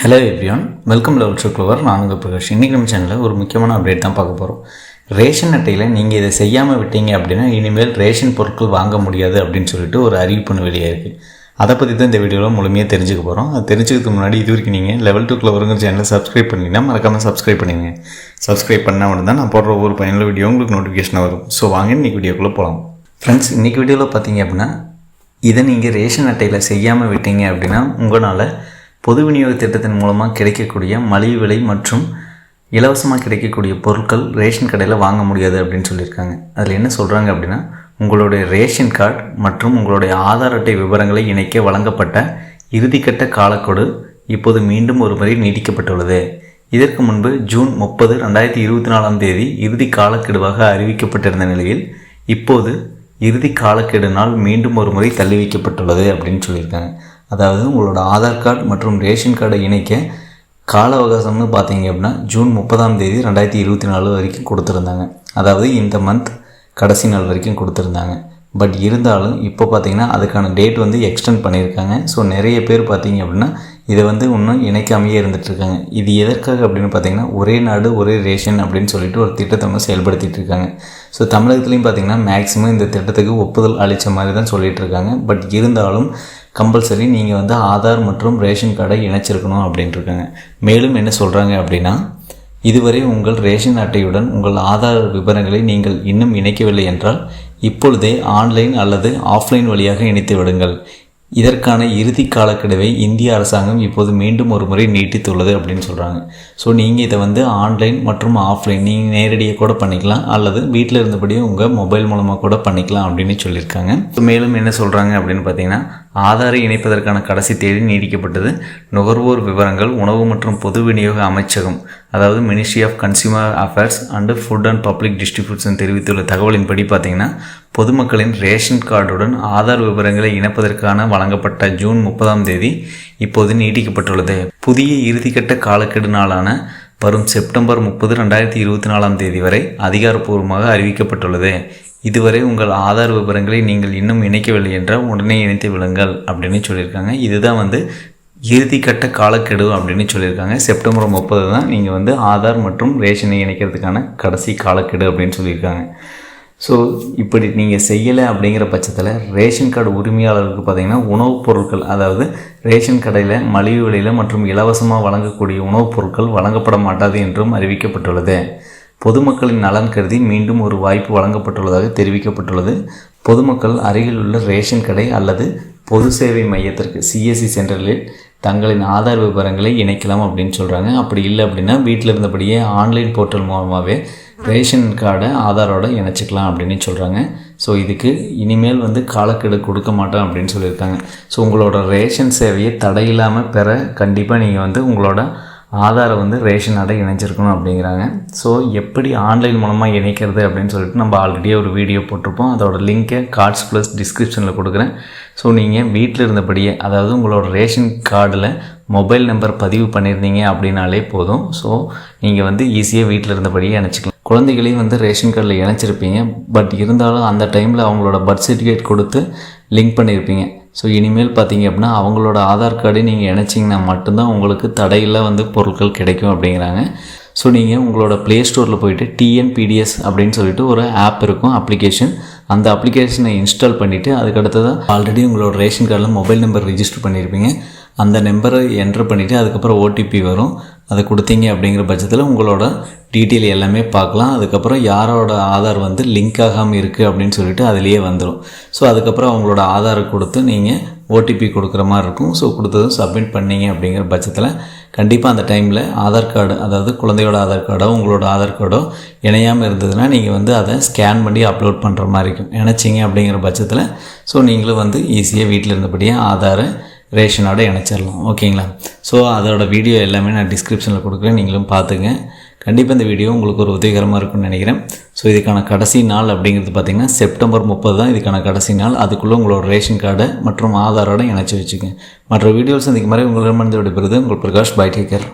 Hello everyone welcome level சுக்லவர் நான் உங்கள் பிரகாஷ். இன்றைக்கி நம்ம சேனலில் ஒரு முக்கியமான அப்டேட் தான் பார்க்க போகிறோம் ரேஷன் அட்டையில் நீங்கள் இதை செய்யாமல் விட்டீங்க அப்படின்னா இனிமேல் ரேஷன் பொருட்கள் வாங்க முடியாது அப்படின்னு சொல்லிட்டு ஒரு அறிவிப்புன்னு வெளியே இருக்குது அதை பற்றி தான் இந்த வீடியோவில் முழுமையாக தெரிஞ்சுக்க போகிறோம் அது தெரிஞ்சுக்கிறதுக்கு முன்னாடி இது வரைக்கும் நீங்கள் லெவல் டூ க்ளோவருங்கிற சேனலை சப்ஸ்கிரைப் பண்ணிங்கன்னா மறக்காமல் சப்ஸ்கிரைப் பண்ணிடுங்க சப்ஸ்கிரைப் பண்ணால் மட்டும் தான் நான் போடுற ஒவ்வொரு பயனுள்ள வீடியோ உங்களுக்கு நோட்டிஃபிகேஷன் வரும். ஸோ வாங்க இன்றைக்கி வீடியோக்குள்ளே போகலாம் ஃப்ரெண்ட்ஸ் இன்றைக்கி வீடியோவில் பார்த்தீங்க அப்படின்னா இதை நீங்கள் ரேஷன் அட்டையில் செய்யாமல் விட்டீங்க அப்படின்னா உங்களால் பொது விநியோக திட்டத்தின் மூலமாக கிடைக்கக்கூடிய மலிவு விலை மற்றும் இலவசமாக கிடைக்கக்கூடிய பொருட்கள் ரேஷன் கடையில் வாங்க முடியாது அப்படின்னு சொல்லியிருக்காங்க. அதில் என்ன சொல்கிறாங்க அப்படின்னா உங்களுடைய ரேஷன் கார்டு மற்றும் உங்களுடைய ஆதார் அட்டை விவரங்களை இணைக்க வழங்கப்பட்ட இறுதிக்கட்ட காலக்கொடு இப்போது மீண்டும் ஒரு முறை நீட்டிக்கப்பட்டுள்ளது. இதற்கு முன்பு ஜூன் முப்பது ரெண்டாயிரத்தி இருபத்தி நாலாம் தேதி இறுதி காலக்கெடுவாக அறிவிக்கப்பட்டிருந்த நிலையில் இப்போது இறுதி காலக்கெடு நாள் மீண்டும் ஒரு முறை தள்ளி வைக்கப்பட்டுள்ளது அப்படின்னு சொல்லியிருக்காங்க. அதாவது உங்களோட ஆதார் கார்டு மற்றும் ரேஷன் கார்டை இணைக்க கால அவகாசம்னு பார்த்தீங்க அப்படின்னா ஜூன் முப்பதாம் தேதி ரெண்டாயிரத்தி இருபத்தி நாலு வரைக்கும் கொடுத்துருந்தாங்க. அதாவது இந்த மந்த் கடைசி நாள் வரைக்கும் கொடுத்துருந்தாங்க. பட் இருந்தாலும் இப்போ பார்த்தீங்கன்னா அதுக்கான டேட் வந்து எக்ஸ்டெண்ட் பண்ணியிருக்காங்க. ஸோ நிறைய பேர் பார்த்தீங்க அப்படின்னா இதை வந்து இன்னும் இணைக்காமையே இருந்துகிட்ருக்காங்க. இது எதற்காக அப்படின்னு பார்த்தீங்கன்னா ஒரே நாடு ஒரே ரேஷன் அப்படின்னு சொல்லிட்டு ஒரு திட்டத்தை வந்து செயல்படுத்திகிட்டு இருக்காங்க ஸோ தமிழகத்துலேயும் பார்த்தீங்கன்னா மேக்ஸிமம் இந்த திட்டத்துக்கு ஒப்புதல் அளித்த மாதிரி தான் சொல்லிகிட்டு இருக்காங்க பட் இருந்தாலும் கம்பல்சரி நீங்கள் வந்து ஆதார் மற்றும் ரேஷன் கார்டை இணைச்சிருக்கணும் அப்படின்ட்டுருக்காங்க மேலும் என்ன சொல்கிறாங்க அப்படின்னா இதுவரை உங்கள் ரேஷன் அட்டையுடன் உங்கள் ஆதார் விவரங்களை நீங்கள் இன்னும் இணைக்கவில்லை என்றால் இப்பொழுதே ஆன்லைன் அல்லது ஆஃப்லைன் வழியாக இணைத்து விடுங்கள். இதற்கான இறுதி காலக்கெடுவை இந்திய அரசாங்கம் இப்போது மீண்டும் ஒரு முறை நீட்டித்துள்ளது அப்படின்னு சொல்கிறாங்க ஸோ நீங்கள் இதை வந்து ஆன்லைன் மற்றும் ஆஃப்லைன் நீங்கள் நேரடியாக கூட பண்ணிக்கலாம் அல்லது வீட்டில் இருந்தபடியே உங்கள் மொபைல் மூலமாக கூட பண்ணிக்கலாம் அப்படின்னு சொல்லியிருக்காங்க. மேலும் என்ன சொல்கிறாங்க அப்படின்னு பார்த்தீங்கன்னா ஆதாரை இணைப்பதற்கான கடைசி தேதி நீடிக்கப்பட்டது. நுகர்வோர் விவரங்கள் உணவு மற்றும் பொது விநியோக அமைச்சகம் அதாவது ministry of consumer affairs and food and public distribution தெரிவித்துள்ள தகவலின்படி பார்த்தீங்கன்னா பொதுமக்களின் ரேஷன் கார்டுடன் ஆதார் விவரங்களை இணைப்பதற்கான வழங்கப்பட்ட ஜூன் முப்பதாம் தேதி இப்போது நீட்டிக்கப்பட்டுள்ளது. புதிய இறுதிக்கட்ட காலக்கெடு நாளான வரும் செப்டம்பர் முப்பது ரெண்டாயிரத்தி இருபத்தி நாலாம் தேதி வரை அதிகாரப்பூர்வமாக அறிவிக்கப்பட்டுள்ளது. இதுவரை உங்கள் ஆதார் விவரங்களை நீங்கள் இன்னும் இணைக்கவில்லை என்றால் உடனே இணைத்து விடுங்கள் அப்படின்னு சொல்லியிருக்காங்க. இதுதான் வந்து இறுதிக்கட்ட காலக்கெடு அப்படின்னு சொல்லியிருக்காங்க. செப்டம்பர் முப்பது தான் நீங்கள் வந்து ஆதார் மற்றும் ரேஷனை இணைக்கிறதுக்கான கடைசி காலக்கெடு அப்படின்னு சொல்லியிருக்காங்க. ஸோ இப்படி நீங்கள் செய்யலை அப்படிங்கிற பட்சத்தில் ரேஷன் கார்டு உரிமையாளருக்கு பார்த்திங்கன்னா உணவுப் பொருட்கள் அதாவது ரேஷன் கடையில் மலிவு விலையில் மற்றும் இலவசமாக வழங்கக்கூடிய உணவுப் பொருட்கள் வழங்கப்பட மாட்டாது என்றும் அறிவிக்கப்பட்டுள்ளது. பொதுமக்களின் நலன் கருதி மீண்டும் ஒரு வாய்ப்பு வழங்கப்பட்டுள்ளதாக தெரிவிக்கப்பட்டுள்ளது. பொதுமக்கள் அருகில் உள்ள ரேஷன் கடை அல்லது பொது சேவை மையத்திற்கு சிஎஸ்சி சென்டரில் தங்களின் ஆதார் விவரங்களை இணைக்கலாம் அப்படின்னு சொல்கிறாங்க அப்படி இல்லை அப்படின்னா வீட்டில் இருந்தபடியே ஆன்லைன் போர்ட்டல் மூலமாகவே ரேஷன் கார்டை ஆதாரோட இணைச்சிக்கலாம் அப்படின்னு சொல்கிறாங்க ஸோ இதுக்கு இனிமேல் வந்து காலக்கெடு கொடுக்க மாட்டோம் அப்படின்னு சொல்லியிருக்காங்க. ஸோ உங்களோட ரேஷன் சேவையை தடையில்லாமல் பெற கண்டிப்பாக நீங்கள் வந்து உங்களோட ஆதாரை வந்து ரேஷன் கார்டை இணைச்சிருக்கணும் அப்படிங்கிறாங்க. ஸோ எப்படி ஆன்லைன் மூலமாக இணைக்கிறது அப்படின்னு சொல்லிட்டு நம்ம ஆல்ரெடியே ஒரு வீடியோ போட்டிருப்போம். அதோட லிங்க்கை கார்ட்ஸ் ப்ளஸ் டிஸ்கிரிப்ஷனில் கொடுக்குறேன். ஸோ நீங்கள் வீட்டில் இருந்தபடியே அதாவது உங்களோட ரேஷன் கார்டில் மொபைல் நம்பர் பதிவு பண்ணியிருந்தீங்க அப்படின்னாலே போதும். ஸோ நீங்கள் வந்து ஈஸியாக வீட்டில் இருந்தபடியே இணைச்சிக்கலாம். குழந்தைகளையும் வந்து ரேஷன் கார்டில் இணைச்சிருப்பீங்க. பட் இருந்தாலும் அந்த டைமில் அவங்களோட பர்த் சர்டிஃபிகேட் கொடுத்து லிங்க் பண்ணியிருப்பீங்க ஸோ இனிமேல் பார்த்தீங்க அப்படின்னா அவங்களோட ஆதார் கார்டை நீங்கள் இணைச்சிங்கன்னா மட்டும்தான் உங்களுக்கு தடையில் வந்து பொருட்கள் கிடைக்கும் அப்படிங்கிறாங்க. ஸோ நீங்கள் உங்களோட ப்ளே ஸ்டோரில் போயிட்டு டிஎன்பிடிஎஸ் அப்படின்னு சொல்லிட்டு ஒரு ஆப் இருக்கும் அப்ளிகேஷன் அந்த அப்ளிகேஷனை இன்ஸ்டால் பண்ணிவிட்டு அதுக்கடுத்து ஆல்ரெடி உங்களோட ரேஷன் கார்டில் மொபைல் நம்பர் ரிஜிஸ்டர் பண்ணியிருப்பீங்க அந்த நம்பரை என்ட்ரு பண்ணிவிட்டு அதுக்கப்புறம் ஓடிபி வரும். அதை கொடுத்தீங்க அப்படிங்கிற பட்சத்தில் உங்களோட டீட்டெயில் எல்லாமே பார்க்கலாம். அதுக்கப்புறம் யாரோட ஆதார் வந்து லிங்க் ஆகாமல் இருக்குது அப்படின்னு சொல்லிட்டு அதுலேயே வந்துடும் ஸோ அதுக்கப்புறம் அவங்களோட ஆதாரை கொடுத்து நீங்கள் ஓடிபி கொடுக்குற மாதிரி இருக்கும். ஸோ கொடுத்ததும் சப்மிட் பண்ணீங்க அப்படிங்கிற பட்சத்தில் கண்டிப்பாக அந்த டைமில் ஆதார் கார்டு அதாவது குழந்தையோட ஆதார் கார்டோ உங்களோட ஆதார் கார்டோ இணையாமல் இருந்ததுன்னா நீங்கள் வந்து அதை ஸ்கேன் பண்ணி அப்லோட் பண்ணுற மாதிரி இருக்கும். இணைச்சிங்க அப்படிங்கிற பட்சத்தில் ஸோ நீங்களும் வந்து ஈஸியாக வீட்டில் இருந்தபடியே ஆதாரை ரேஷனோட இணைச்சிடலாம் ஓகேங்களா ஸோ அதோட வீடியோ எல்லாமே நான் டிஸ்கிரிப்ஷனில் கொடுக்குறேன். நீங்களும் பார்த்துங்க. கண்டிப்பாக இந்த வீடியோ உங்களுக்கு ஒரு உதவிகரமாக இருக்கும்னு நினைக்கிறேன். ஸோ இதுக்கான கடைசி நாள் அப்படிங்கிறது பார்த்திங்கன்னா செப்டம்பர் முப்பது தான் இதுக்கான கடைசி நாள். அதுக்குள்ளே உங்களோட ரேஷன் கார்டை மற்றும் ஆதாரோட இணைச்சி வச்சுக்கோங்க. மற்ற வீடியோஸ் சந்திக்கும் மாதிரி உங்களிடமிருந்து விடைபெறுது உங்கள் பிரகாஷ் பை டேக்கர்